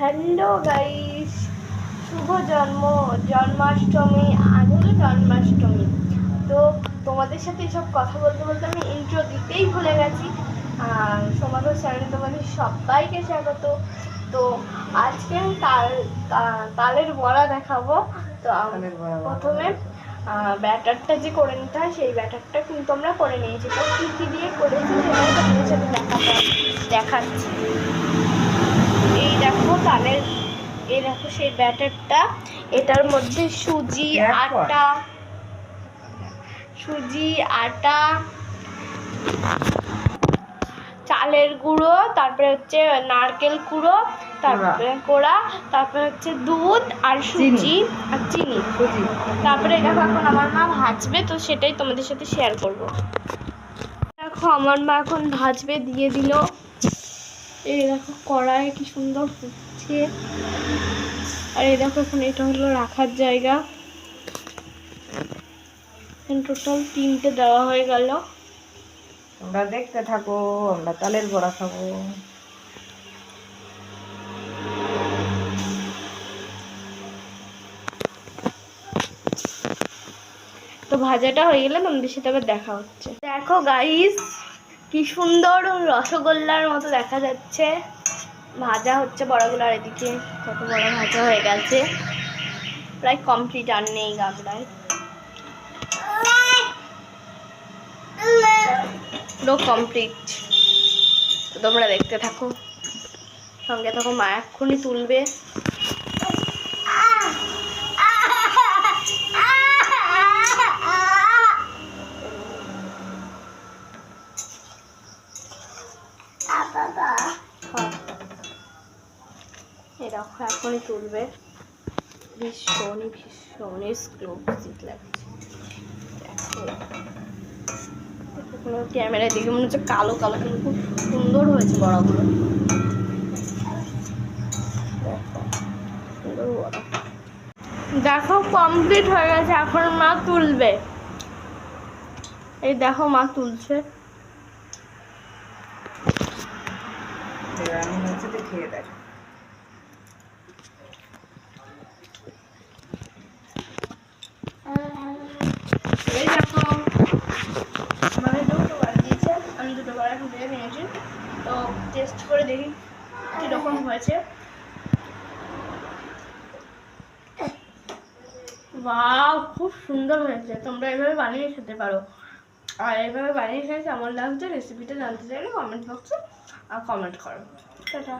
Hello guys শুভ জন্ম জন্মাষ্টমী হলো জন্মাষ্টমী। তো তোমাদের সাথে এসব কথা বলতে বলতে আমি ইন্ট্রো দিতেই ভুলে গেছি। আর সমাগম চ্যানেলে তোমাদের সবাইকে স্বাগত। তো আজকে আমি তাল তালের বড়া দেখাবো। তো প্রথমে ব্যাটারটা যে করে নিতে হয় সেই ব্যাটারটা কিন্তু আমরা করে নিয়েছি। তো কী কী দিয়ে করেছি সেটাই তোমাদের সাথে দেখাতে দেখাচ্ছি। দেখো তালের এই দেখো সেই ব্যাটারটা এটার মধ্যে সুজি আটা সুজি আটা চালের গুঁড়ো তারপরে হচ্ছে নারকেল কুড়ো তারপরে কোড়া। তারপরে হচ্ছে দুধ আর সুজি আর চিনি। তারপরে দেখো এখন আমার মা ভাজবে তো সেটাই তোমাদের সাথে শেয়ার করব। দেখো আমার মা এখন ভাজবে দিয়ে দিল। এই দেখো কড়াই কি সুন্দর ফুটছে। আর এই দেখো এখন এটা হলো রাখার জায়গা। টোটাল তিনটে দেওয়া হয়ে গেল। তোমরা দেখতে থাকো আমরা তালের বড়া খাব। তো ভাজাটা হয়ে গেলে তোমাদের সাথে আবার দেখা হচ্ছে। দেখো গাইস কি সুন্দর রসগোল্লার মতো দেখা যাচ্ছে। ভাজা হচ্ছে বড়গুলো আর এদিকে, কত বড় ভাজা হয়ে গেছে। প্রায় কমপ্লিট আর নেই গাবলায় পুরো কমপ্লিট তো তোমরা দেখতে থাকো। সঙ্গে তখন মা এক্ষুনি তুলবে। দেখো, এখনই তুলবে। ভীষণই ভীষণই এক্সক্লুসিভ লাগছে। দেখো। মনে হচ্ছে কালো কালো কিন্তু খুব সুন্দর হয়েছে বড়াগুলো। দেখো কমপ্লিট হয়ে গেছে, এখন মা তুলবে। এই দেখো, মা তুলছে। এবার আমি হচ্ছে তো খেয়ে দেখ। আমি দুটো বার এখন তো টেস্ট করে দেখি হয়েছে। ওয়াও, খুব সুন্দর হয়েছে, তোমরা এভাবে বানিয়ে খেতে পারো। আর এভাবে বানিয়ে খেয়েছি কেমন লাগছে রেসিপিটা জানতে চাইলে কমেন্ট বক্সে কমেন্ট করো। টাটা।